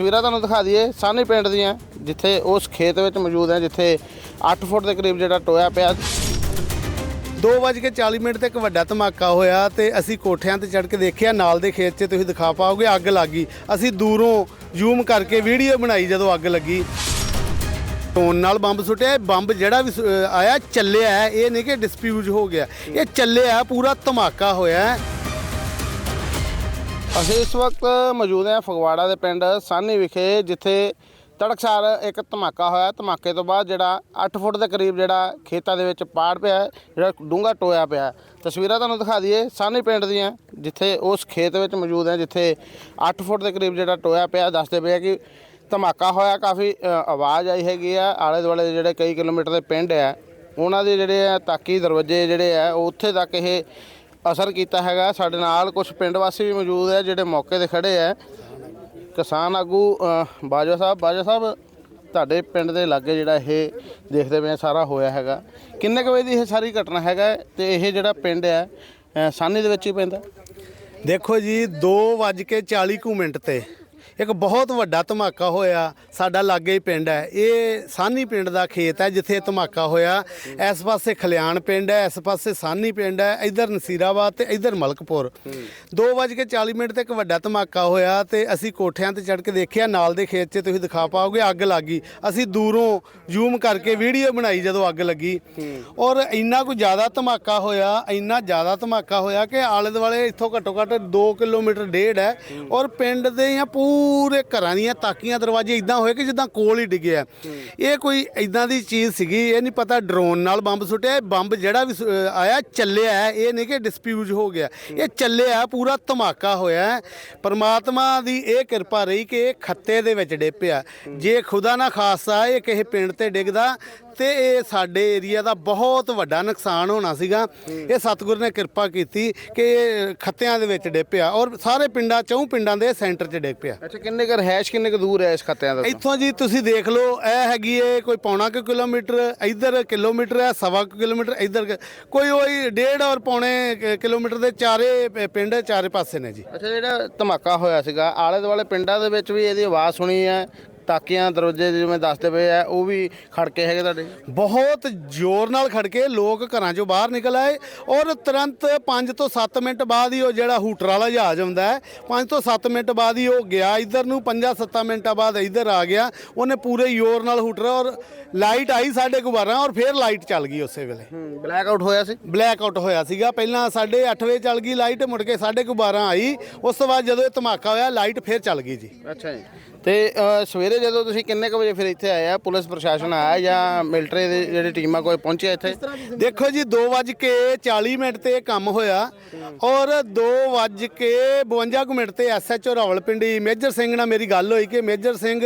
ਤਸਵੀਰਾਂ ਤੁਹਾਨੂੰ ਦਿਖਾ ਦਈਏ ਸਾਨੀ ਪਿੰਡ ਦੀਆਂ, ਜਿੱਥੇ ਉਸ ਖੇਤ ਵਿੱਚ ਮੌਜੂਦ ਹੈ, ਜਿੱਥੇ 8 ਫੁੱਟ ਦੇ ਕਰੀਬ ਜਿਹੜਾ ਟੋਇਆ ਪਿਆ। 2:40 ਮਿੰਟ ਤੇ ਇੱਕ ਵੱਡਾ ਧਮਾਕਾ ਹੋਇਆ ਤੇ ਅਸੀਂ ਕੋਠਿਆਂ ਤੇ ਚੜ੍ਹ ਕੇ ਦੇਖਿਆ, ਨਾਲ ਦੇ ਖੇਤ 'ਚ ਤੁਸੀਂ ਦਿਖਾ ਪਾਓਗੇ, ਅੱਗ ਲੱਗ ਗਈ। ਅਸੀਂ ਦੂਰੋਂ ਜ਼ੂਮ ਕਰਕੇ ਵੀਡੀਓ ਬਣਾਈ ਜਦੋਂ ਅੱਗ ਲੱਗੀ। ਟੋਨ ਨਾਲ ਬੰਬ ਸੁੱਟਿਆ, ਇਹ ਬੰਬ ਜਿਹੜਾ ਵੀ ਆਇਆ, ਚੱਲਿਆ ਇਹ ਨਹੀਂ ਕਿ ਡਿਸਪਿਊਜ਼ ਹੋ ਗਿਆ। ਇਹ ਚੱਲਿਆ, ਪੂਰਾ ਧਮਾਕਾ ਹੋਇਆ ਅਸੀਂ ਇਸ ਵਕਤ ਮੌਜੂਦ ਹਾਂ ਫਗਵਾੜਾ ਦੇ ਪਿੰਡ ਸਾਨੀ ਵਿਖੇ ਜਿੱਥੇ ਤੜਕਸਾਰ ਇੱਕ ਧਮਾਕਾ ਹੋਇਆ। ਧਮਾਕੇ ਤੋਂ ਬਾਅਦ ਜਿਹੜਾ 8 ਫੁੱਟ ਦੇ ਕਰੀਬ ਜਿਹੜਾ ਖੇਤਾਂ ਦੇ ਵਿੱਚ ਪਾੜ ਪਿਆ ਹੈ, ਜਿਹੜਾ ਡੂੰਘਾ ਟੋਇਆ ਪਿਆ ਹੈ। ਤਸਵੀਰਾਂ ਤੁਹਾਨੂੰ ਦਿਖਾ ਦਈਏ ਸਾਨੀ ਪਿੰਡ ਦੀਆਂ ਜਿੱਥੇ ਉਸ ਖੇਤ ਵਿੱਚ ਮੌਜੂਦ ਹੈ ਜਿੱਥੇ 8 ਫੁੱਟ ਦੇ ਕਰੀਬ ਜਿਹੜਾ ਟੋਇਆ ਪਿਆ। ਦੱਸਦੇ ਪਏ ਆ ਕਿ ਧਮਾਕਾ ਹੋਇਆ ਕਾਫੀ ਅ, ਆਵਾਜ਼ ਆਈ ਹੈਗੀ ਆ। ਆਲੇ ਦੁਆਲੇ ਦੇ ਜਿਹੜੇ ਕਈ ਕਿਲੋਮੀਟਰ ਦੇ ਪਿੰਡ ਆ ਉਹਨਾਂ ਦੇ ਜਿਹੜੇ ਆ ਤਾਕੀ ਦਰਵਾਜ਼ੇ ਜਿਹੜੇ ਆ ਉਹ ਉੱਥੇ ਤੱਕ ਇਹ ਅਸਰ ਕੀਤਾ ਹੈਗਾ। ਸਾਡੇ ਨਾਲ ਕੁਝ ਪਿੰਡ ਵਾਸੀ ਵੀ ਮੌਜੂਦ ਹੈ ਜਿਹੜੇ ਮੌਕੇ ਤੇ ਖੜੇ ਹੈ। ਕਿਸਾਨ ਆਗੂ ਅ, ਬਾਜਵਾ ਸਾਹਿਬ ਬਾਜਵਾ ਸਾਹਿਬ ਤੁਹਾਡੇ ਪਿੰਡ ਦੇ ਲਾਗੇ ਜਿਹੜਾ ਇਹ ਦੇਖਦੇ ਪਏ ਆ ਸਾਰਾ ਹੋਇਆ ਹੈਗਾ। ਕਿੰਨੇ ਕੁ ਵਜੇ ਦੀ ਇਹ ਸਾਰੀ ਘਟਨਾ ਹੈਗਾ ਤੇ ਇਹ ਜਿਹੜਾ ਪਿੰਡ ਹੈ ਅ, ਸਾਨੀ ਦੇ ਵਿੱਚ ਹੀ ਪੈਂਦਾ? ਦੇਖੋ ਜੀ 2:40 ਕੁ ਮਿੰਟ ਤੇ ਇੱਕ ਬਹੁਤ ਵੱਡਾ ਧਮਾਕਾ ਹੋਇਆ, ਸਾਡਾ ਲਾਗੇ ਹੀ ਪਿੰਡ ਹੈ। ਇਹ ਸਾਨੀ ਪਿੰਡ ਦਾ ਖੇਤ ਹੈ ਜਿੱਥੇ ਧਮਾਕਾ ਹੋਇਆ। ਇਸ ਪਾਸੇ ਖਲਿਆਣ ਪਿੰਡ ਹੈ, ਇਸ ਪਾਸੇ ਸਾਨੀ ਪਿੰਡ ਹੈ, ਇਧਰ ਨਸੀਰਾਬਾਦ ਤੇ ਇਧਰ ਮਲਕਪੁਰ। 2:40 ਮਿੰਟ ਤੇ ਇੱਕ ਵੱਡਾ ਧਮਾਕਾ ਹੋਇਆ ਤੇ ਅਸੀਂ ਕੋਠਿਆਂ ਤੇ ਚੜ੍ਹ ਕੇ ਦੇਖਿਆ, ਨਾਲ ਦੇ ਖੇਤ 'ਚ ਤੁਸੀਂ ਦਿਖਾ ਪਾਓਗੇ, ਅੱਗ ਲੱਗ ਗਈ। ਅਸੀਂ ਦੂਰੋਂ ਜ਼ੂਮ ਕਰਕੇ ਵੀਡੀਓ ਬਣਾਈ ਜਦੋਂ ਅੱਗ ਲੱਗੀ। ਔਰ ਇੰਨਾ ਕੁ ਜ਼ਿਆਦਾ ਧਮਾਕਾ ਹੋਇਆ, ਇੰਨਾ ਜ਼ਿਆਦਾ ਧਮਾਕਾ ਹੋਇਆ ਕਿ ਆਲੇ ਦੁਆਲੇ ਇੱਥੋਂ ਘੱਟੋ ਘੱਟ 2 ਕਿਲੋਮੀਟਰ ਡੇਢ ਹੈ। ਔਰ ਪਿੰਡ ਦੇ ਜਾਂ ਪੂਰੇ ਘਰਾਂ ਦੀਆਂ ਤਾਕੀਆਂ ਦਰਵਾਜ਼ੇ ਇਦਾਂ ਹੋਏ ਕਿ ਜਿੱਦਾਂ ਕੋਲ ਹੀ ਡਿੱਗਿਆ ਇਹ ਕੋਈ ਇਦਾਂ ਦੀ ਚੀਜ਼ ਸੀਗੀ ਇਹ ਨਹੀਂ ਪਤਾ ਡਰੋਨ ਨਾਲ ਬੰਬ ਸੁੱਟਿਆ ਇਹ ਬੰਬ ਜਿਹੜਾ ਵੀ ਸੁ- ਅਹ ਆਇਆ ਚੱਲਿਆ ਹੈ, ਇਹ ਨਹੀਂ ਕਿ ਡਿਸਪਿਊਟ ਹੋ ਗਿਆ। ਇਹ ਚੱਲਿਆ ਪੂਰਾ ਧਮਾਕਾ ਹੋਇਆ ਹੈ। ਪਰਮਾਤਮਾ ਦੀ ਇਹ ਕਿਰਪਾ ਰਹੀ ਕਿ ਇਹ ਖੱਤੇ ਦੇ ਵਿੱਚ ਡਿੱਪਿਆ ਜੇ ਖੁਦਾ ਨਾ ਖਾਸਾ ਇਹ ਕਿਸੇ ਪਿੰਡ ਤੇ ਡਿੱਗਦਾ ਤੇ ਇਹ ਸਾਡੇ ਏਰੀਆ ਦਾ ਬਹੁਤ ਵੱਡਾ ਨੁਕਸਾਨ ਹੋਣਾ ਸੀਗਾ। ਇਹ ਸਤਗੁਰ ਨੇ ਕਿਰਪਾ ਕੀਤੀ ਕਿ ਇਹ ਖੱਤਿਆਂ ਦੇ ਵਿੱਚ ਡਿੱਗ ਪਿਆ ਔਰ ਸਾਰੇ ਪਿੰਡਾਂ ਚੋਂ ਪਿੰਡਾਂ ਦੇ ਸੈਂਟਰ 'ਚ ਡਿੱਗ ਪਿਆ। ਅੱਛਾ ਕਿੰਨੇ ਘਰ ਹੈਸ਼ ਕਿੰਨੇ ਕੁ ਦੂਰ ਹੈ ਇਸ ਖੱਤਿਆਂ ਦਾ? ਇੱਥੋਂ ਜੀ ਤੁਸੀਂ ਦੇਖ ਲਓ ਇਹ ਹੈਗੀ ਏ ਕੋਈ ਪੌਣਾ ਕੁ ਕਿਲੋਮੀਟਰ ਇੱਧਰ ਕਿਲੋਮੀਟਰ ਹੈ ਸਵਾ ਕੁ ਕਿਲੋਮੀਟਰ ਇੱਧਰ ਕ- ਕੋਈ ਉਹੀ ਡੇਢ ਔਰ ਪੌਣੇ ਕਿਲੋਮੀਟਰ ਦੇ ਚਾਰੇ ਪਿੰਡ ਚਾਰੇ ਪਾਸੇ ਨੇ ਜੀ। ਅੱਛਾ ਜਿਹੜਾ ਧਮਾਕਾ ਹੋਇਆ ਸੀਗਾ ਆਲੇ ਦੁਆਲੇ ਪਿੰਡਾਂ ਦੇ ਵਿੱਚ ਵੀ ਇਹਦੀ ਆਵਾਜ਼ ਸੁਣੀ ਹੈ ਤਾਕੀਆਂ ਦਰਵਾਜ਼ੇ ਜਿਵੇਂ ਦੱਸਦੇ ਪਏ ਆ ਉਹ ਵੀ ਖੜਕੇ ਹੈਗੇ ਤੁਹਾਡੇ? ਬਹੁਤ ਜ਼ੋਰ ਨਾਲ ਖੜਕੇ ਲੋਕ ਘਰਾਂ ਚੋਂ ਬਾਹਰ ਨਿਕਲ ਆਏ ਔਰ ਤੁਰੰਤ 5 ਤੋਂ 7 ਮਿੰਟ ਬਾਅਦ ਹੀ ਉਹ ਜਿਹੜਾ ਹੂਟਰ ਵਾਲਾ ਜਹਾਜ਼ ਆਉਂਦਾ ਹੈ 5 ਤੋਂ 7 ਮਿੰਟ ਬਾਅਦ ਹੀ ਉਹ ਗਿਆ ਇੱਧਰ ਨੂੰ 5-7 ਮਿੰਟਾਂ ਬਾਅਦ ਇੱਧਰ ਆ ਗਿਆ ਉਹਨੇ ਪੂਰੇ ਜ਼ੋਰ ਨਾਲ ਹੂਟਰ ਔਰ ਲਾਈਟ ਆਈ ਸਾਡੇ ਕੋ 12 ਔਰ ਫਿਰ ਲਾਈਟ ਚੱਲ ਗਈ ਉਸੇ ਵੇਲੇ। ਬਲੈਕ ਆਊਟ ਹੋਇਆ ਸੀ? ਬਲੈਕ ਆਊਟ ਹੋਇਆ ਸੀਗਾ ਪਹਿਲਾਂ 8:30 ਵਜੇ ਚੱਲ ਗਈ ਲਾਈਟ ਮੁੜ ਕੇ 12:30 ਆਈ ਉਸ ਤੋਂ ਬਾਅਦ ਜਦੋਂ ਇਹ ਧਮਾਕਾ ਹੋਇਆ ਲਾਈਟ ਫਿਰ ਚੱਲ ਗਈ ਜੀ। ਅੱਛਾ ਜੀ। ਤੇ ਅ, ਸਵੇਰੇ ਜਦੋਂ ਤੁਸੀਂ ਕਿੰਨੇ ਕੁ ਵਜੇ ਫਿਰ ਇੱਥੇ ਆਏ ਆ? ਪੁਲਿਸ ਪ੍ਰਸ਼ਾਸਨ ਆਇਆ ਜਾਂ ਮਿਲਟਰੀ ਦੇ ਜਿਹੜੇ ਟੀਮਾਂ ਕੋਈ ਪਹੁੰਚਿਆ ਇੱਥੇ? ਦੇਖੋ ਜੀ 2:40 ਮਿੰਟ ਤੇ ਇਹ ਕੰਮ ਹੋਇਆ ਔਰ 2:52 ਕੁ ਮਿੰਟ ਤੇ ਐਸਐਚਓ ਰਾਵਲਪਿੰਡੀ ਮੇਜਰ ਸਿੰਘ ਨਾਲ ਮੇਰੀ ਗੱਲ ਹੋਈ ਕਿ ਮੇਜਰ ਸਿੰਘ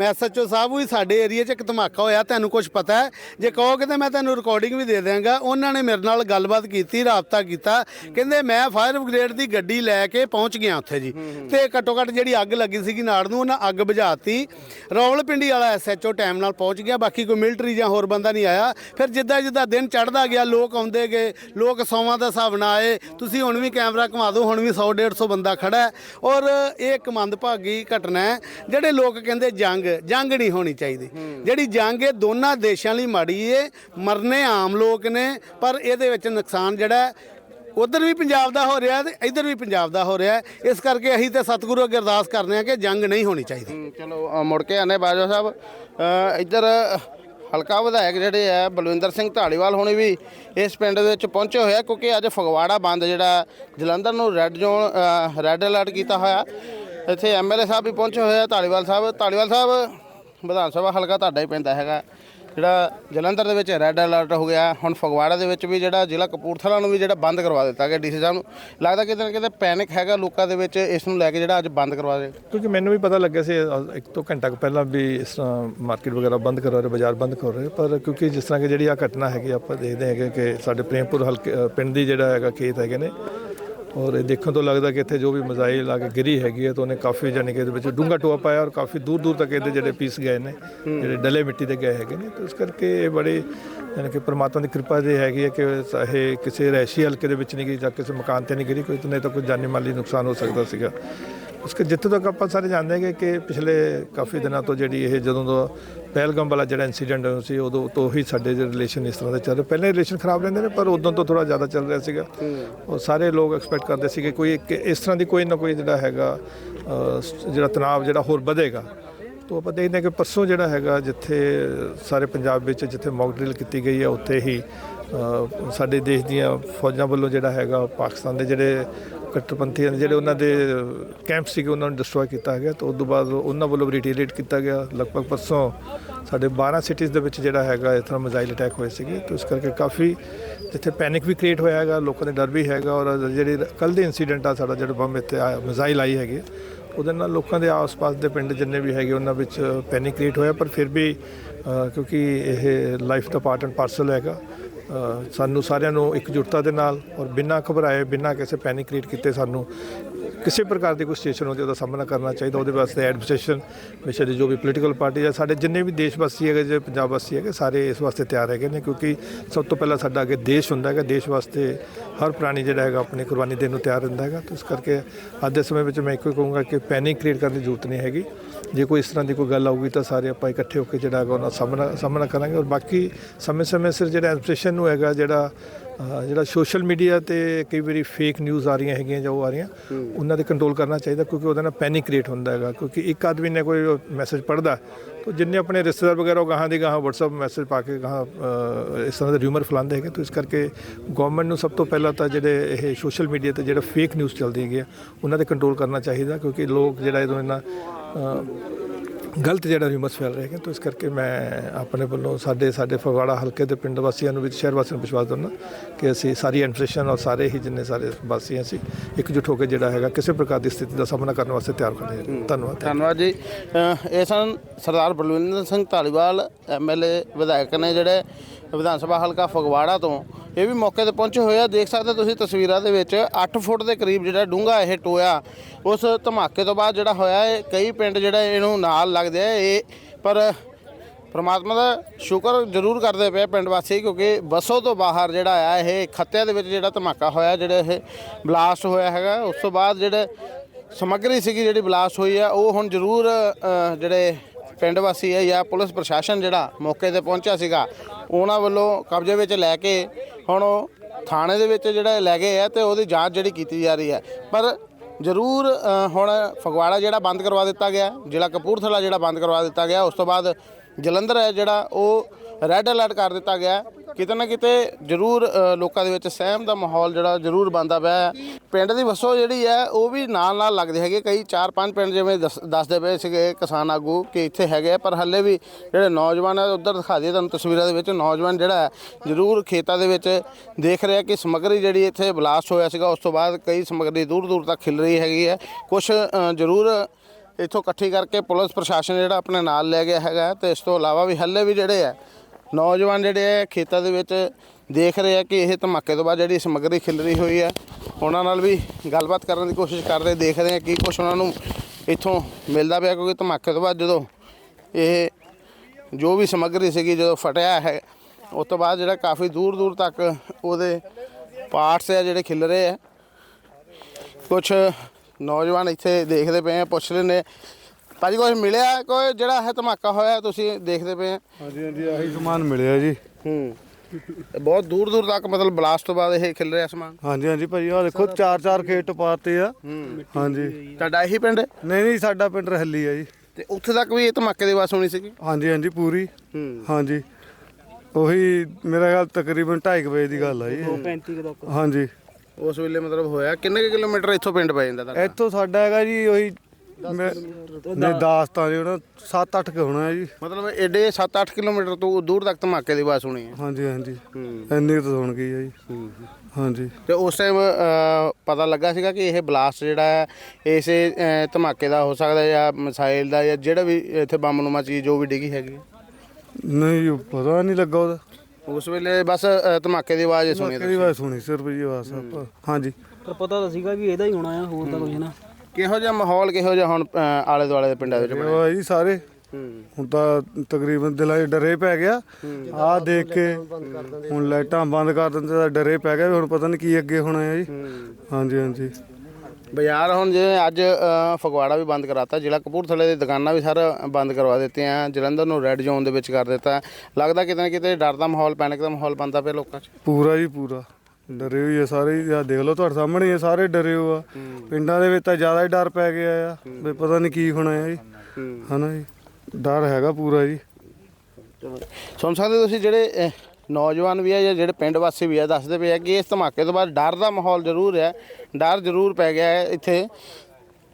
ਮੈਂ ਐਸਐਚਓ ਸਾਹਿਬ ਵੀ ਸਾਡੇ ਏਰੀਆ 'ਚ ਇੱਕ ਧਮਾਕਾ ਹੋਇਆ ਤੁਹਾਨੂੰ ਕੁਝ ਪਤਾ ਹੈ। ਜੇ ਕਹੋਗੇ ਤਾਂ ਮੈਂ ਤੁਹਾਨੂੰ ਰਿਕਾਰਡਿੰਗ ਵੀ ਦੇ ਦਿਆਂਗਾ। ਉਹਨਾਂ ਨੇ ਮੇਰੇ ਨਾਲ ਗੱਲਬਾਤ ਕੀਤੀ ਰਾਬਤਾ ਕੀਤਾ। ਕਹਿੰਦੇ ਮੈਂ ਫਾਇਰ ਬ੍ਰਿਗੇਡ ਦੀ ਗੱਡੀ ਲੈ ਕੇ ਪਹੁੰਚ ਗਿਆ ਉੱਥੇ ਜੀ। ਤੇ ਘੱਟੋ ਘੱਟ ਜਿਹੜੀ ਅੱਗ ਲੱਗੀ ਸੀਗੀ ਨਾੜ ਨੂੰ ਉਹਨਾਂ ਅੱਗ ਬੁਝਾਤੀ। ਰਾਵਲਪਿੰਡੀ ਵਾਲਾ ਐਸਐਚਓ ਟਾਈਮ ਨਾਲ ਪਹੁੰਚ ਗਿਆ। ਬਾਕੀ ਕੋਈ ਮਿਲਟਰੀ ਜਾਂ ਹੋਰ ਬੰਦਾ ਨਹੀਂ ਆਇਆ। ਫਿਰ ਜਿੱਦਾਂ ਜਿੱਦਾਂ ਦਿਨ ਚੜ੍ਹਦਾ ਗਿਆ, ਲੋਕ ਆਉਂਦੇ ਗਏ, ਲੋਕ ਸੌਵਾਂ ਦਾ ਹਿਸਾਬ ਨਾਲ ਆਏ। ਤੁਸੀਂ ਹੁਣ ਵੀ ਕੈਮਰਾ ਘੁਮਾ ਦਿਓ, ਹੁਣ ਵੀ 100 150 ਬੰਦਾ ਖੜਾ ਹੈ। ਔਰ ਇਹ ਇੱਕ ਮੰਦਭਾਗੀ ਘਟਨਾ ਹੈ, ਜਿਹੜੇ ਲੋਕ ਕਹਿੰਦੇ ਜੰਗ ਜੰਗ ਨਹੀਂ ਹੋਣੀ ਚਾਹੀਦੀ। ਜਿਹੜੀ ਜੰਗ ਇਹ ਦੋਨਾਂ ਦੇਸ਼ਾਂ ਲਈ ਮਾੜੀ ਏ ਮਰਨੇ ਆਮ ਲੋਕ ਨੇ, ਪਰ ਇਹਦੇ ਵਿੱਚ ਨੁਕਸਾਨ ਜਿਹੜਾ ਉਧਰ ਵੀ ਪੰਜਾਬ ਦਾ ਹੋ ਰਿਹਾ ਤੇ ਇੱਧਰ ਵੀ ਪੰਜਾਬ ਦਾ ਹੋ ਰਿਹਾ। ਇਸ ਕਰਕੇ ਅਸੀਂ ਤੇ ਸਤਿਗੁਰੂ ਅੱਗੇ ਅਰਦਾਸ ਕਰਦੇ ਹਾਂ ਕਿ ਜੰਗ ਨਹੀਂ ਹੋਣੀ ਚਾਹੀਦੀ। ਹਮ, ਚਲੋ ਅ, ਮੁੜ ਕੇ ਆਨੇ ਬਾਜਵਾ ਸਾਹਿਬ। ਅ, ਇੱਧਰ ਹਲਕਾ ਵਿਧਾਇਕ ਜਿਹੜੇ ਆ ਬਲਵਿੰਦਰ ਸਿੰਘ ਢਾਲੀਵਾਲ ਹੁਣੇ ਵੀ ਇਸ ਪਿੰਡ ਦੇ ਵਿੱਚ ਪਹੁੰਚੇ ਹੋਏ ਆ ਕਿਉਂਕਿ ਅੱਜ ਫਗਵਾੜਾ ਬੰਦ ਜਿਹੜਾ ਜਲੰਧਰ ਨੂੰ red zone uh, red alert ਕੀਤਾ ਹੋਇਆ। ਇੱਥੇ ਐਮਐਲਏ ਸਾਹਿਬ ਵੀ ਪਹੁੰਚੇ ਹੋਏ ਆ ਢਾਲੀਵਾਲ ਸਾਹਿਬ। ਢਾਲੀਵਾਲ ਸਾਹਿਬ ਵਿਧਾਨ ਸਭਾ ਹਲਕਾ ਤੁਹਾਡਾ ਹੀ ਪੈਂਦਾ ਹੈਗਾ। ਜਿਹੜਾ ਜਲੰਧਰ ਦੇ ਵਿੱਚ ਰੈੱਡ ਅਲਰਟ ਹੋ ਗਿਆ, ਹੁਣ ਫਗਵਾੜਾ ਦੇ ਵਿੱਚ ਵੀ ਜਿਹੜਾ ਜ਼ਿਲ੍ਹਾ ਕਪੂਰਥਲਾ ਨੂੰ ਵੀ ਜਿਹੜਾ ਬੰਦ ਕਰਵਾ ਦਿੱਤਾ ਗਿਆ ਡੀਸੀ ਸਾਹਿਬ ਨੂੰ। ਲੱਗਦਾ ਕਿਤੇ ਨਾ ਕਿਤੇ ਪੈਨਿਕ ਹੈਗਾ ਲੋਕਾਂ ਦੇ ਵਿੱਚ ਇਸ ਨੂੰ ਲੈ ਕੇ ਜਿਹੜਾ ਅੱਜ ਬੰਦ ਕਰਵਾ ਦੇ ਕਿਉਂਕਿ ਮੈਨੂੰ ਵੀ ਪਤਾ ਲੱਗਿਆ ਸੀ, ਇੱਕ ਤੋਂ ਘੰਟਾ ਕੁ ਪਹਿਲਾਂ ਵੀ ਇਸ ਤਰ੍ਹਾਂ ਮਾਰਕੀਟ ਵਗੈਰਾ ਬੰਦ ਕਰਵਾ ਰਹੇ, ਬਾਜ਼ਾਰ ਬੰਦ ਕਰ ਰਹੇ, ਪਰ ਕਿਉਂਕਿ ਜਿਸ ਤਰ੍ਹਾਂ ਕਿ ਜਿਹੜੀ ਆ ਘਟਨਾ ਹੈਗੀ, ਆਪਾਂ ਦੇਖਦੇ ਹੈਗੇ ਕਿ ਸਾਡੇ ਪ੍ਰੇਮਪੁਰ ਹਲਕੇ ਪਿੰਡ ਦੀ ਜਿਹੜਾ ਹੈਗਾ ਖੇਤ ਹੈਗੇ ਨੇ ਔਰ ਇਹ ਦੇਖਣ ਤੋਂ ਲੱਗਦਾ ਕਿ ਇੱਥੇ ਜੋ ਵੀ ਮਜ਼ਾਈਲ ਆ ਕੇ ਗਿਰੀ ਹੈਗੀ ਹੈ ਤਾਂ ਉਹਨੇ ਕਾਫੀ ਜਾਨੀ ਕਿ ਇਹਦੇ ਵਿੱਚ ਡੂੰਘਾ ਟੋਆ ਪਾਇਆ ਔਰ ਕਾਫੀ ਦੂਰ ਦੂਰ ਤੱਕ ਇਹਦੇ ਜਿਹੜੇ ਪੀਸ ਗਏ ਨੇ, ਜਿਹੜੇ ਡਲੇ ਮਿੱਟੀ ਦੇ ਗਏ ਹੈਗੇ ਨੇ। ਤਾਂ ਇਸ ਕਰਕੇ ਇਹ ਬੜੇ ਯਾਨੀ ਕਿ ਪਰਮਾਤਮਾ ਦੀ ਕਿਰਪਾ ਜੇ ਹੈਗੀ ਹੈ ਕਿ ਇਹ ਕਿਸੇ ਰਹਿਸ਼ੀ ਹਲਕੇ ਦੇ ਵਿੱਚ ਨਹੀਂ ਗਈ ਜਾਂ ਕਿਸੇ ਮਕਾਨ ਤੇ ਨਹੀਂ ਗਿਰੀ, ਕੋਈ ਤਾਂ ਨਹੀਂ ਤਾਂ ਕੋਈ ਜਾਨੀ ਮਾਲੀ ਨੁਕਸਾਨ ਹੋ ਸਕਦਾ ਸੀਗਾ। ਉਸ ਕੇ ਜਿੱਥੇ ਤੱਕ ਆਪਾਂ ਸਾਰੇ ਜਾਣਦੇ ਹਾਂ ਕਿ ਪਿਛਲੇ ਕਾਫੀ ਦਿਨਾਂ ਤੋਂ ਜਿਹੜੀ ਇਹ ਜਦੋਂ ਦਾ ਪਹਿਲਗਾਮ ਵਾਲਾ ਜਿਹੜਾ ਇਨਸੀਡੈਂਟ ਹੋਇਆ ਸੀ ਉਦੋਂ ਤੋਂ ਹੀ ਸਾਡੇ ਜਿਹੜੇ ਰਿਲੇਸ਼ਨ ਇਸ ਤਰ੍ਹਾਂ ਦੇ ਚੱਲ ਰਹੇ। ਪਹਿਲੇ ਰਿਲੇਸ਼ਨ ਖਰਾਬ ਰਹਿੰਦੇ ਨੇ ਪਰ ਉਦੋਂ ਤੋਂ ਥੋੜਾ ਜ਼ਿਆਦਾ ਚੱਲ ਰਿਹਾ ਸੀਗਾ। ਉਹ ਸਾਰੇ ਲੋਕ ਐਕਸਪੈਕਟ ਕਰਦੇ ਸੀਗੇ ਕੋਈ ਇੱਕ ਇਸ ਤਰ੍ਹਾਂ ਦੀ ਕੋਈ ਨਾ ਕੋਈ ਜਿਹੜਾ ਹੈਗਾ ਜਿਹੜਾ ਤਣਾਅ ਜਿਹੜਾ ਹੋਰ ਵਧੇਗਾ। ਤੋ ਆਪਾਂ ਦੇਖਦੇ ਹਾਂ ਕਿ ਪਰਸੋਂ ਜਿਹੜਾ ਹੈਗਾ ਜਿੱਥੇ ਸਾਰੇ ਪੰਜਾਬ ਵਿੱਚ ਜਿੱਥੇ ਮੌਕ ਡਰਿਲ ਕੀਤੀ ਗਈ ਹੈ ਉੱਥੇ ਹੀ ਸਾਡੇ ਦੇਸ਼ ਦੀਆਂ ਫੌਜਾਂ ਵੱਲੋਂ ਜਿਹੜਾ ਹੈਗਾ ਪਾਕਿਸਤਾਨ ਦੇ ਜਿਹੜੇ ਕੱਟੜਪੰਥੀਆਂ ਦੇ ਜਿਹੜੇ ਉਹਨਾਂ ਦੇ ਕੈਂਪ ਸੀਗੇ, ਉਹਨਾਂ ਨੂੰ ਡਿਸਟਰੋਏ ਕੀਤਾ ਗਿਆ। ਤਾਂ ਉਸ ਤੋਂ ਬਾਅਦ ਉਹਨਾਂ ਵੱਲੋਂ ਰਿਟੀਲੀਏਟ ਕੀਤਾ ਗਿਆ। ਲਗਭਗ ਪਰਸੋਂ ਸਾਡੇ 12 ਸਿਟੀਜ਼ ਦੇ ਵਿੱਚ ਜਿਹੜਾ ਹੈਗਾ ਇਸ ਤਰ੍ਹਾਂ ਮਿਜ਼ਾਈਲ ਅਟੈਕ ਹੋਏ ਸੀਗੇ। ਤਾਂ ਇਸ ਕਰਕੇ ਕਾਫੀ ਜਿੱਥੇ ਪੈਨਿਕ ਵੀ ਕ੍ਰੀਏਟ ਹੋਇਆ ਹੈਗਾ, ਲੋਕਾਂ ਦੇ ਡਰ ਵੀ ਹੈਗਾ ਔਰ ਜਿਹੜੇ ਕੱਲ ਦੇ ਇਨਸੀਡੈਂਟ ਆ ਸਾਡਾ ਜਿਹੜਾ ਬੰਬ ਇੱਥੇ ਆਇਆ ਮਿਜ਼ਾਈਲ ਆਈ ਹੈਗੀ। ਉਹਦੇ ਨਾਲ ਲੋਕਾਂ ਦੇ ਆਸ-ਪਾਸ ਦੇ ਪਿੰਡ ਜਿੰਨੇ ਵੀ ਹੈਗੇ ਉਹਨਾਂ ਵਿੱਚ ਪੈਨਿਕ ਕ੍ਰੀਏਟ ਹੋਇਆ, ਪਰ ਫਿਰ ਵੀ ਕਿਉਂਕਿ ਇਹ ਲਾਈਫ ਦਾ ਪਾਰਟ ਐਂਡ ਪਾਰਸਲ ਹੈਗਾ। ਸਾਨੂੰ ਸਾਰਿਆਂ ਨੂੰ ਇਕਜੁੱਟਤਾ ਦੇ ਨਾਲ ਔਰ ਬਿਨਾਂ ਘਬਰਾਏ, ਬਿਨਾਂ ਕਿਸੇ ਪੈਨਿਕ ਕ੍ਰੀਏਟ ਕੀਤੇ ਸਾਨੂੰ ਕਿਸੇ ਪ੍ਰਕਾਰ ਦੀ ਕੋਈ ਸਿਚੁਏਸ਼ਨ ਹੁੰਦੀ ਉਹਦਾ ਸਾਹਮਣਾ ਕਰਨਾ ਚਾਹੀਦਾ, ਉਹਦੇ ਵਾਸਤੇ ਐਡਮਿਨਿਸਟ੍ਰੇਸ਼ਨ ਵਿਸ਼ੇ ਦੀ ਜੋ ਵੀ ਪੋਲੀਟੀਕਲ ਪਾਰਟੀ ਜਾਂ ਸਾਡੇ ਜਿੰਨੇ ਵੀ ਦੇਸ਼ ਵਾਸੀ ਹੈਗੇ ਜੇ, ਪੰਜਾਬ ਵਾਸੀ ਹੈਗੇ, ਸਾਰੇ ਇਸ ਵਾਸਤੇ ਤਿਆਰ ਹੈਗੇ ਨੇ ਕਿਉਂਕਿ ਸਭ ਤੋਂ ਪਹਿਲਾਂ ਸਾਡਾ ਅੱਗੇ ਦੇਸ਼ ਹੁੰਦਾ ਹੈਗਾ, ਦੇਸ਼ ਵਾਸਤੇ ਹਰ ਪ੍ਰਾਣੀ ਜਿਹੜਾ ਹੈਗਾ ਆਪਣੀ ਕੁਰਬਾਨੀ ਦੇਣ ਨੂੰ ਤਿਆਰ ਰਹਿੰਦਾ ਹੈਗਾ। ਤਾਂ ਇਸ ਕਰਕੇ ਅੱਜ ਦੇ ਸਮੇਂ ਵਿੱਚ ਮੈਂ ਇੱਕੋ ਹੀ ਕਹੂੰਗਾ ਕਿ ਪੈਨਿਕ ਕ੍ਰੀਏਟ ਕਰਨ ਦੀ ਜ਼ਰੂਰਤ ਨਹੀਂ ਹੈਗੀ। ਜੇ ਕੋਈ ਇਸ ਤਰ੍ਹਾਂ ਦੀ ਕੋਈ ਗੱਲ ਆਊਗੀ ਤਾਂ ਸਾਰੇ ਆਪਾਂ ਇਕੱਠੇ ਹੋ ਕੇ ਜਿਹੜਾ ਹੈਗਾ ਉਹਨਾਂ ਦਾ ਸਾਹਮਣਾ ਸਾਹਮਣਾ ਕਰਾਂਗੇ। ਔਰ ਬਾਕੀ ਸਮੇਂ-ਸਮੇਂ ਸਿਰ ਜਿਹੜਾ ਐਡਮਿਨਿਸਟ੍ਰੇਸ਼ਨ ਨੂੰ ਹੈਗਾ, ਜਿਹੜਾ ਜਿਹੜਾ ਸੋਸ਼ਲ ਮੀਡੀਆ ਤੇ ਕਈ ਵਾਰੀ ਫੇਕ ਨਿਊਜ਼ ਆ ਰਹੀਆਂ ਹੈਗੀਆਂ ਜਾਂ ਉਹ ਆ ਰਹੀਆਂ ਉਹਨਾਂ ਦੇ ਕੰਟਰੋਲ ਕਰਨਾ ਚਾਹੀਦਾ ਕਿਉਂਕਿ ਉਹਦੇ ਨਾਲ ਪੈਨਿਕ ਕ੍ਰੀਏਟ ਹੁੰਦਾ ਹੈਗਾ ਕਿਉਂਕਿ ਇੱਕ ਆਦਮੀ ਨੇ ਕੋਈ ਮੈਸੇਜ ਪੜਦਾ ਤਾਂ ਜਿੰਨੇ ਆਪਣੇ ਰਿਸ਼ਤੇਦਾਰ ਵਗੈਰਾ ਉਹ ਗਾਹਾਂ ਦੀ ਗਾਹਾਂ WhatsApp ਮੈਸੇਜ ਪਾ ਕੇ ਗਾਹਾਂ ਇਸ ਤਰ੍ਹਾਂ ਦੇ ਰਿਊਮਰ ਫੈਲਾਉਂਦੇ ਹੈਗੇ ਤਾਂ ਇਸ ਕਰਕੇ ਗਵਰਨਮੈਂਟ ਨੂੰ ਸਭ ਤੋਂ ਪਹਿਲਾਂ ਤਾਂ ਜਿਹੜੇ ਇਹ ਸੋਸ਼ਲ ਮੀਡੀਆ ਤੇ ਜਿਹੜਾ ਫੇਕ ਨਿਊਜ਼ ਚੱਲਦੀ ਹੈਗੀ ਉਹਨਾਂ ਤੇ ਕੰਟਰੋਲ ਕਰਨਾ ਚਾਹੀਦਾ ਕਿਉਂਕਿ ਲੋਕ ਜਿਹੜਾ ਇਹਦੋਂ ਇਹਨਾਂ ਗਲਤ ਜਿਹੜਾ ਰਿਊਮਰਸ ਫੈਲ ਰਹੇ ਹਨ ਤਾਂ ਇਸ ਕਰਕੇ ਮੈਂ ਆਪਣੇ ਵੱਲੋਂ ਸਾਡੇ ਸਾਡੇ ਫਗਵਾੜਾ ਹਲਕੇ ਦੇ ਪਿੰਡ ਵਾਸੀਆਂ ਨੂੰ ਵੀ ਸ਼ਹਿਰ ਵਾਸੀਆਂ ਨੂੰ ਵਿਸ਼ਵਾਸ ਦਿੰਦਾ ਕਿ ਅਸੀਂ ਸਾਰੀ ਐਡਮਿਨਿਸਟ੍ਰੇਸ਼ਨ ਔਰ ਸਾਰੇ ਹੀ ਜਿੰਨੇ ਸਾਰੇ ਵਾਸੀ ਹਾਂ ਅਸੀਂ ਇਕਜੁੱਟ ਹੋ ਕੇ ਜਿਹੜਾ ਹੈਗਾ ਕਿਸੇ ਪ੍ਰਕਾਰ ਦੀ ਸਥਿਤੀ ਦਾ ਸਾਹਮਣਾ ਕਰਨ ਵਾਸਤੇ ਤਿਆਰ ਖੜੇ ਹਾਂ। ਧੰਨਵਾਦ। ਧੰਨਵਾਦ ਜੀ। ਇਹ ਸਨ ਸਰਦਾਰ ਬਲਵਿੰਦਰ ਸਿੰਘ ਧਾਲੀਵਾਲ ਐਮਐਲਏ ਵਿਧਾਇਕ ਨੇ ਜਿਹੜੇ ਵਿਧਾਨ ਸਭਾ ਹਲਕਾ ਫਗਵਾੜਾ ਤੋਂ ਇਹ ਵੀ ਮੌਕੇ ਤੇ ਪਹੁੰਚੇ ਹੋਏ ਆ। ਦੇਖ ਸਕਦੇ ਤੁਸੀਂ ਤਸਵੀਰਾਂ ਦੇ ਵਿੱਚ 8 ਫੁੱਟ ਦੇ ਕਰੀਬ ਜਿਹੜਾ ਡੂੰਘਾ ਇਹ ਟੋਇਆ, ਉਸ ਧਮਾਕੇ ਤੋਂ ਬਾਅਦ ਜਿਹੜਾ ਹੋਇਆ ਇਹ ਕਈ ਪਿੰਡ ਜਿਹੜਾ ਇਹਨੂੰ ਨਾਲ ਲੱਗਦੇ ਆ। ਇਹ ਪਰ ਪ੍ਰਮਾਤਮਾ ਦਾ ਸ਼ੁਕਰ ਜ਼ਰੂਰ ਕਰਦੇ ਪਏ ਪਿੰਡ ਵਾਸੀ ਕਿਉਂਕਿ ਬੱਸੋਂ ਤੋਂ ਬਾਹਰ ਜਿਹੜਾ ਆ, ਇਹ ਖੱਤਿਆਂ ਦੇ ਵਿੱਚ ਜਿਹੜਾ ਧਮਾਕਾ ਹੋਇਆ, ਜਿਹੜਾ ਇਹ ਬਲਾਸਟ ਹੋਇਆ ਹੈਗਾ। ਉਸ ਤੋਂ ਬਾਅਦ ਜਿਹੜੇ ਸਮੱਗਰੀ ਸੀਗੀ ਜਿਹੜੀ ਬਲਾਸਟ ਹੋਈ ਆ, ਉਹ ਹੁਣ ਜ਼ਰੂਰ ਜਿਹੜੇ ਪਿੰਡ ਵਾਸੀ ਹੈ ਜਾਂ ਪੁਲਿਸ ਪ੍ਰਸ਼ਾਸਨ ਜਿਹੜਾ ਮੌਕੇ ਤੇ ਪਹੁੰਚਿਆ ਸੀਗਾ, ਉਹਨਾਂ ਵੱਲੋਂ ਕਬਜ਼ੇ ਵਿੱਚ ਲੈ ਕੇ ਹੁਣ ਉਹ ਥਾਣੇ ਦੇ ਵਿੱਚ ਜਿਹੜਾ ਲੈ ਗਏ ਹੈ ਤੇ ਉਹਦੀ ਜਾਂਚ ਜਿਹੜੀ ਕੀਤੀ ਜਾ ਰਹੀ ਹੈ। ਪਰ ਜ਼ਰੂਰ ਹੁਣ ਫਗਵਾੜਾ ਜਿਹੜਾ ਬੰਦ ਕਰਵਾ ਦਿੱਤਾ ਗਿਆ, ਜ਼ਿਲ੍ਹਾ ਕਪੂਰਥਲਾ ਜਿਹੜਾ ਬੰਦ ਕਰਵਾ ਦਿੱਤਾ ਗਿਆ, ਉਸ ਤੋਂ ਬਾਅਦ ਜਲੰਧਰ ਹੈ ਜਿਹੜਾ ਉਹ ਰੈੱਡ ਅਲਰਟ ਕਰ ਦਿੱਤਾ ਗਿਆ ਕਿਤੇ ਨਾ ਕਿਤੇ ਜ਼ਰੂਰ ਅ, ਲੋਕਾਂ ਦੇ ਵਿੱਚ ਸਹਿਮ ਦਾ ਮਾਹੌਲ ਜਿਹੜਾ ਜ਼ਰੂਰ ਬਣਦਾ ਪਿਆ ਹੈ। ਪਿੰਡ ਦੀ ਵਸੋਂ ਜਿਹੜੀ ਹੈ ਉਹ ਵੀ ਨਾਲ ਨਾਲ ਲੱਗਦੇ ਹੈਗੇ ਕਈ 4-5 ਪਿੰਡ ਜਿਵੇਂ ਦੱਸ- ਦੱਸਦੇ ਪਏ ਸੀਗੇ ਕਿਸਾਨ ਆਗੂ ਕਿ ਇੱਥੇ ਹੈਗੇ ਆ, ਪਰ ਹੱਲੇ ਵੀ ਜਿਹੜੇ ਨੌਜਵਾਨ ਹੈ ਉਧਰ ਦਿਖਾ ਦਈਏ ਤੁਹਾਨੂੰ ਤਸਵੀਰਾਂ ਦੇ ਵਿੱਚ। ਨੌਜਵਾਨ ਜਿਹੜਾ ਹੈ ਜ਼ਰੂਰ ਖੇਤਾਂ ਦੇ ਵਿੱਚ ਦੇਖ ਰਿਹਾ ਕਿ ਸਮੱਗਰੀ ਜਿਹੜੀ ਇੱਥੇ ਬਲਾਸਟ ਹੋਇਆ ਸੀਗਾ। ਉਸ ਤੋਂ ਬਾਅਦ ਕਈ ਸਮੱਗਰੀ ਦੂਰ ਦੂਰ ਤੱਕ ਖਿਲ ਰਹੀ ਹੈਗੀ ਹੈ। ਕੁਝ ਜ਼ਰੂਰ ਇੱਥੋਂ ਇਕੱਠੀ ਕਰਕੇ ਪੁਲਿਸ ਪ੍ਰਸ਼ਾਸਨ ਜਿਹੜਾ ਆਪਣੇ ਨਾਲ ਲੈ ਗਿਆ ਹੈਗਾ ਤੇ ਇਸ ਤੋਂ ਇਲਾਵਾ ਵੀ ਹੱਲੇ ਵੀ ਜਿਹੜੇ ਆ ਨੌਜਵਾਨ ਜਿਹੜੇ ਆ ਖੇਤਾਂ ਦੇ ਵਿੱਚ ਦੇਖ ਰਹੇ ਆ ਕਿ ਇਹ ਧਮਾਕੇ ਤੋਂ ਬਾਅਦ ਜਿਹੜੀ ਸਮੱਗਰੀ ਖਿਲ ਰਹੀ ਹੋਈ ਹੈ ਉਹਨਾਂ ਨਾਲ ਵੀ ਗੱਲਬਾਤ ਕਰਨ ਦੀ ਕੋਸ਼ਿਸ਼ ਕਰ ਰਹੇ, ਦੇਖ ਰਹੇ ਆ ਕਿ ਕੁਛ ਉਹਨਾਂ ਨੂੰ ਇੱਥੋਂ ਮਿਲਦਾ ਪਿਆ ਕਿਉਂਕਿ ਧਮਾਕੇ ਤੋਂ ਬਾਅਦ ਜਦੋਂ ਇਹ ਜੋ ਵੀ ਸਮੱਗਰੀ ਸੀਗੀ ਜਦੋਂ ਫਟਿਆ ਹੈ, ਉਸ ਤੋਂ ਬਾਅਦ ਜਿਹੜਾ ਕਾਫੀ ਦੂਰ ਦੂਰ ਤੱਕ ਉਹਦੇ ਪਾਰਟਸ ਆ ਜਿਹੜੇ ਖਿਲ ਰਹੇ ਆ। ਕੁਛ ਨੌਜਵਾਨ ਇੱਥੇ ਦੇਖਦੇ ਪਏ ਆ, ਪੁੱਛ ਰਹੇ ਨੇ ਭਾਜੀ ਕੁਛ ਮਿਲਿਆ ਕੋਈ ਜਿਹੜਾ ਇਹ ਧਮਾਕਾ ਹੋਇਆ ਤੁਸੀਂ ਦੇਖਦੇ ਪਏ ਆ? ਹਾਂਜੀ ਹਾਂਜੀ ਆਹੀ ਸਮਾਨ ਮਿਲਿਆ ਜੀ। ਹੂੰ। ਬਹੁਤ ਦੂਰ ਦੂਰ ਤੱਕ ਮਤਲਬ ਬਲਾਸਟ ਤੋਂ ਬਾਅਦ ਇਹ ਖਿਲ ਰਿਹਾ ਸਮਾਨ? ਹਾਂਜੀ ਹਾਂਜੀ ਭਾਜੀ ਆਹ ਦੇਖੋ ਚਾਰ ਚਾਰ ਖੇਤ ਪਾਤੇ ਆ। ਹਾਂਜੀ। ਤੁਹਾਡਾ ਇਹੀ ਪਿੰਡ? ਹੈ? ਨਹੀਂ ਨਹੀਂ ਸਾਡਾ ਪਿੰਡ ਰਹਿਲੀ ਆ ਜੀ। ਤੇ ਉੱਥੇ ਤੱਕ ਵੀ ਇਹ ਧਮਾਕੇ ਦੀ ਆਵਾਜ਼ ਸੁਣੀ ਸੀਗੀ? ਹਾਂਜੀ ਹਾਂਜੀ ਪੂਰੀ। ਹੂੰ। ਹਾਂਜੀ। ਉਹੀ ਮੇਰਾ ਖਿਆਲ ਤਕਰੀਬਨ 2:30 ਵਜੇ ਦੀ ਗੱਲ ਆ ਜੀ। ਇਹ। ਹਾਂਜੀ। ਉਸ ਵੇਲੇ ਮਤਲਬ ਹੋਇਆ। ਕਿੰਨੇ ਕੁ ਕਿਲੋਮੀਟਰ ਇੱਥੋਂ ਪਿੰਡ ਪੈ ਜਾਂਦਾ ਤੁਹਾਡਾ? ਇੱਥੋਂ ਸਾਡਾ ਹੈਗਾ ਜੀ ਉਹੀ ਨਹੀਂ 10 ਤਾਂ ਜੀ ਉਹਨਾਂ 7-8 ਕਿ ਹੋਣਾ ਜੀ। ਮਤਲਬ ਐਡੇ 7-8 ਕਿਲੋਮੀਟਰ ਤੋਂ ਦੂਰ ਤੱਕ ਧਮਾਕੇ ਦੀ ਆਵਾਜ਼ ਸੁਣੀ ਹੈ। ਹਾਂਜੀ ਹਾਂਜੀ। ਹੂੰ। ਇੰਨੀ ਤਾਂ ਸੁਣ ਗਈ ਆ ਜੀ। ਹੂੰ ਹਾਂਜੀ। ਤੇ ਉਸ ਟਾਈਮ ਪਤਾ ਲੱਗਾ ਸੀਗਾ ਕਿ ਇਹ ਬਲਾਸਟ ਜਿਹੜਾ ਹੈ ਇਸੇ ਧਮਾਕੇ ਦਾ ਹੋ ਸਕਦਾ ਹੈ ਜਾਂ ਮਿਸਾਈਲ ਦਾ ਜਾਂ ਜਿਹੜਾ ਵੀ ਇੱਥੇ ਬੰਬ ਨੂਮਾ ਚੀਜ਼ ਜੋ ਵੀ ਡਿੱਗੀ ਹੈਗੀ ਹੈ। ਨਹੀਂ ਪਤਾ ਨਹੀਂ ਲੱਗਾ ਉਹਦਾ। ਉਸ ਵੇਲੇ ਬਸ ਧਮਾਕੇ ਦੀ ਆਵਾਜ਼ ਹੀ ਸੁਣੀ ਕਿਹੜੀ ਵਾਰ ਸੁਣੀ ਸਿਰਫ ਜੀ ਆਪਾਂ। ਹਾਂਜੀ। ਪਰ ਪਤਾ ਤਾਂ ਸੀਗਾ ਵੀ ਇਹਦਾ ਹੀ ਹੋਣਾ ਆ ਹੋਰ ਤਾਂ ਕੁਝ ਨਾ। ਕਿਹੋ ਜਿਹਾ ਮਾਹੌਲ ਕਿਹੋ ਜਿਹਾ ਹੁਣ ਆਲੇ ਦੁਆਲੇ ਦੇ ਪਿੰਡਾਂ ਵਿੱਚ ਬਣਿਆ? ਉਹ ਆ ਜੀ ਸਾਰੇ। ਹੁਣ ਤਾਂ ਤਕਰੀਬਨ ਦਿਲਾਂ 'ਚ ਡਰੇ ਪੈ ਗਿਆ। ਆਹ ਦੇਖ ਕੇ ਹੁਣ ਲਾਈਟਾਂ ਬੰਦ ਕਰ ਦਿੰਦੇ ਤਾਂ ਡਰੇ ਪੈ ਗਿਆ ਵੀ ਹੁਣ ਪਤਾ ਨਹੀਂ ਕੀ ਅੱਗੇ ਹੋਣਾ ਹੈ ਜੀ। ਹਾਂਜੀ ਹਾਂਜੀ। ਬਾਜ਼ਾਰ ਹੁਣ ਜਿਵੇਂ ਅੱਜ ਅ, ਫਗਵਾੜਾ ਵੀ ਬੰਦ ਕਰਾਤਾ। ਜ਼ਿਲ੍ਹਾ ਕਪੂਰਥਲੇ ਦੀ ਦੁਕਾਨਾਂ ਵੀ ਸਾਰਾ ਬੰਦ ਕਰਵਾ ਦਿੱਤੀਆਂ। ਜਲੰਧਰ ਨੂੰ ਰੈੱਡ ਜ਼ੋਨ ਦੇ ਵਿੱਚ ਕਰ ਦਿੱਤਾ। ਲੱਗਦਾ ਕਿਤੇ ਨਾ ਕਿਤੇ ਡਰ ਦਾ ਮਾਹੌਲ ਪੈਨਿਕ ਦਾ ਮਾਹੌਲ ਬਣਦਾ ਪਿਆ ਲੋਕਾਂ 'ਚ। ਪੂਰਾ ਜੀ ਪੂਰਾ। ਡਰੇ ਹੋਏ ਆ ਸਾਰੇ ਹੀ ਦੇਖ ਲਓ ਤੁਹਾਡੇ ਸਾਹਮਣੇ ਹੀ ਆ ਸਾਰੇ ਡਰੇ ਹੋ ਆ। ਪਿੰਡਾਂ ਦੇ ਵਿੱਚ ਤਾਂ ਜ਼ਿਆਦਾ ਹੀ ਡਰ ਪੈ ਗਿਆ ਆ ਵੀ ਪਤਾ ਨਹੀਂ ਕੀ ਹੋਣਾ ਹੈ ਜੀ। ਹਨਾ ਜੀ? ਡਰ ਹੈਗਾ ਪੂਰਾ ਜੀ। ਸੁਣ ਸਕਦੇ ਹੋ ਤੁਸੀਂ ਜਿਹੜੇ ਅਹ, ਨੌਜਵਾਨ ਵੀ ਆ ਜਾਂ ਜਿਹੜੇ ਪਿੰਡ ਵਾਸੀ ਵੀ ਆ ਦੱਸਦੇ ਪਏ ਆ ਕਿ ਇਸ ਧਮਾਕੇ ਤੋਂ ਬਾਅਦ ਡਰ ਦਾ ਮਾਹੌਲ ਜ਼ਰੂਰ ਹੈ ਡਰ ਜ਼ਰੂਰ ਪੈ ਗਿਆ ਹੈ ਇੱਥੇ।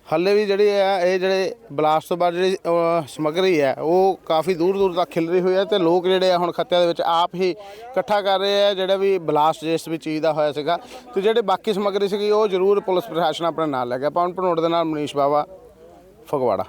ਹੱਲੇ ਵੀ ਜਿਹੜੀ ਆ ਇਹ ਜਿਹੜੇ ਬਲਾਸਟ ਤੋਂ ਬਾਅਦ ਜਿਹੜੀ ਅਹ, ਸਮੱਗਰੀ ਹੈ ਉਹ ਕਾਫੀ ਦੂਰ ਦੂਰ ਤੱਕ ਖਿਲ ਰਹੀ ਹੋਈ ਹੈ ਤੇ ਲੋਕ ਜਿਹੜੇ ਆ ਹੁਣ ਖੱਤਿਆਂ ਦੇ ਵਿੱਚ ਆਪ ਹੀ ਇਕੱਠਾ ਕਰ ਰਹੇ ਆ ਜਿਹੜਾ ਵੀ ਬਲਾਸਟ ਜਿਸ ਵੀ ਚੀਜ਼ ਦਾ ਹੋਇਆ ਸੀਗਾ। ਤੇ ਜਿਹੜੇ ਬਾਕੀ ਸਮੱਗਰੀ ਸੀਗੀ ਉਹ ਜ਼ਰੂਰ ਪੁਲਿਸ ਪ੍ਰਸ਼ਾਸਨ ਆਪਣੇ ਨਾਲ ਲੈ ਗਿਆ। ਪਵਨ ਭਨੋਟ ਦੇ ਨਾਲ ਮਨੀਸ਼ ਬਾਵਾ ਫਗਵਾੜਾ।